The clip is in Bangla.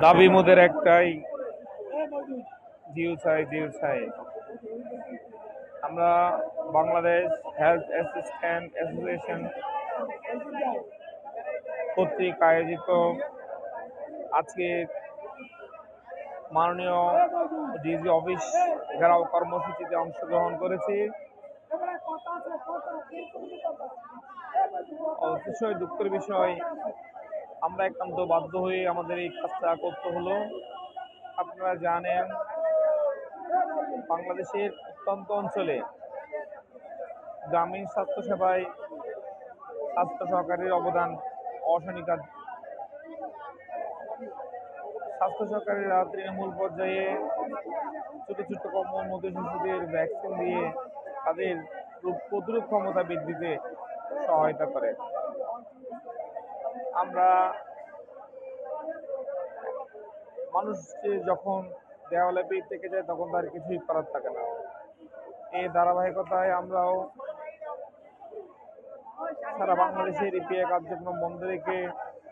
দাবি মোদের একটাই। জিও চাই জিও চাই আমরা বাংলাদেশ হেলথ অ্যাসিস্ট্যান্ট অ্যাসোসিয়েশন কর্তৃক আয়োজিত আজকে মাননীয় ডিজি অফিস ঘেরাও কর্মসূচিতে অংশগ্রহণ করেছি। অতিশয় দুঃখের বিষয় আমরা একান্ত বাধ্য হয়ে আমাদের এই কাজটা করতে হলো। আপনারা জানেন, বাংলাদেশের প্রত্যন্ত অঞ্চলে গ্রামীণ স্বাস্থ্যসেবায় স্বাস্থ্য সহকারীর অবদান অস্বীকার্য স্বাস্থ্য সহকারীরা তৃণমূল পর্যায়ে ছোট ছোট মধ্যে শিশুদের ভ্যাকসিন দিয়ে তাদের রোগ প্রতিরোধ ক্ষমতা বৃদ্ধিতে সহায়তা করে। আমরা মানুষ যে যখন দেওয়ালে পেয়ে থেকে যায়, তখন তার কিছুই করার থাকে না। এই ধারাবাহিকতায় আমরাও সারা বাংলাদেশের ইপিআই কার্যক্রম বন্ধ রেখে